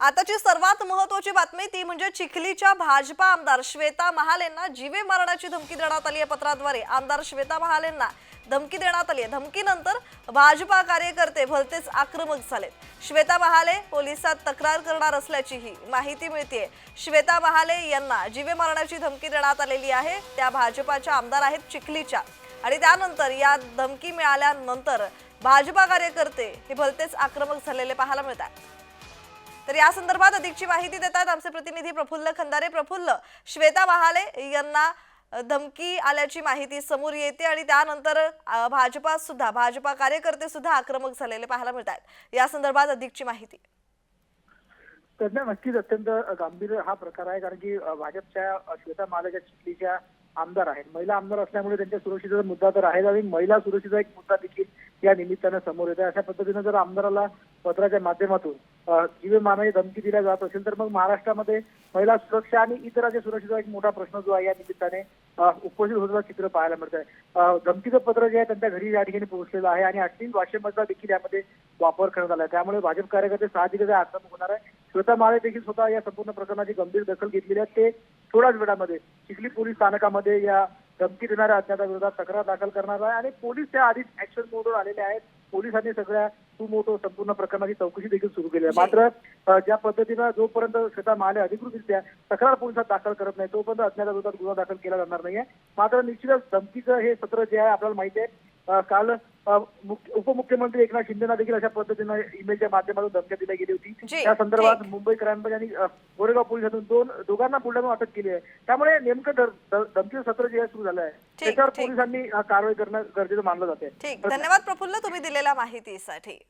आताची सर्वात महत्वाची बातमी ती म्हणजे चिखलीच्या भाजपा आमदार श्वेता महालेंना जीवे मारण्याची धमकी देण्यात आली आहे पत्राद्वारे. आमदार श्वेता महालेंना धमकी देण्यात आली आहे. धमकीनंतर भाजपा कार्यकर्ते भलतेच आक्रमक झालेत. श्वेता महाले पोलिसात तक्रार करणार असल्याचीही माहिती मिळते श्वेता महाले यांना जीवे मारण्याची धमकी देण्यात आलेली आहे. त्या भाजपाच्या आमदार आहेत चिखलीच्या. आणि त्यानंतर या धमकी मिळाल्यानंतर भाजपा कार्यकर्ते हे भलतेच आक्रमक झालेले पाहायला मिळतात. तर या संदर्भात अधिकची माहिती देतात आमचे प्रतिनिधी प्रफुल्ल खंदारे. प्रफुल्ल श्वेता महाले यांना धमकी आल्याची माहिती समोर येते आणि त्यानंतर भाजपा सुद्धा भाजपा कार्यकर्ते सुद्धा आक्रमक झालेले पाहायला मिळतात या संदर्भात अधिकची माहिती. त्यांना नक्कीच अत्यंत गांभीर हा प्रकार आहे कारण की भाजपच्या श्वेता मालेच्या चिखलीच्या आमदार आहेत. महिला आमदार असल्यामुळे त्यांच्या सुरक्षेचा मुद्दा तर आहे आणि महिला सुरक्षेचा एक मुद्दा देखील या निमित्तानं समोर येत आहे अशा पद्धतीनं जर आमदाराला पत्राच्या माध्यमातून अ, धमकी दिल्या जात असेल तर मग महाराष्ट्रामध्ये महिला सुरक्षा आणि इतरांच्या सुरक्षेचा एक मोठा प्रश्न जो आहे या निमित्ताने उपस्थित होताना चित्र पाहायला मिळत आहे धमकीचं पत्र जे आहे त्यांच्या घरी या ठिकाणी पोहोचलेलं आहे आणि अश्लील भाषेमधला देखील यामध्ये वापर करण्यात आला आहे त्यामुळे भाजप कार्यकर्ते साहजिकच आक्रमक होणार आहे श्वेता माळे देखील स्वतः या संपूर्ण प्रकरणाची गंभीर दखल घेतलेली आहे. ते थोड्याच वेळामध्ये चिखली पोलीस स्थानकामध्ये या धमकी देणाऱ्या अज्ञाताविरोधात तक्रार दाखल करणार आहे आणि पोलीस त्या आधीच ऍक्शन मोडवर आलेले आहेत. पोलिसांनी सगळ्या सुमोटो संपूर्ण प्रकरणाची चौकशी देखील सुरू केली आहे. मात्र ज्या पद्धतीनं जोपर्यंत श्वेता महाले अधिकृतरित्या तक्रार पोलिसात दाखल करत नाही तोपर्यंत अज्ञाताविरोधात गुन्हा दाखल केला जाणार नाहीये. मात्र निश्चितच धमकीचं हे सत्र जे आहे आपल्याला माहिती आहे. काल उपमुख्यमंत्री एकनाथ शिंदेना देखील अशा पद्धतीनं ईमेलच्या माध्यमातून धमक्या दिल्या गेली होती. त्या संदर्भात. मुंबई क्राईम ब्रांच आणि गोरेगाव पोलिसातून दोन दोघांना बुलढाणा अटक केली आहे. त्यामुळे नेमकं धमकीचं सत्र जे सुरू झालं आहे. त्याच्यावर. पोलिसांनी कारवाई करणं गरजेचं मानलं जाते धन्यवाद प्रफुल्ल तुम्ही दिलेल्या माहितीसाठी.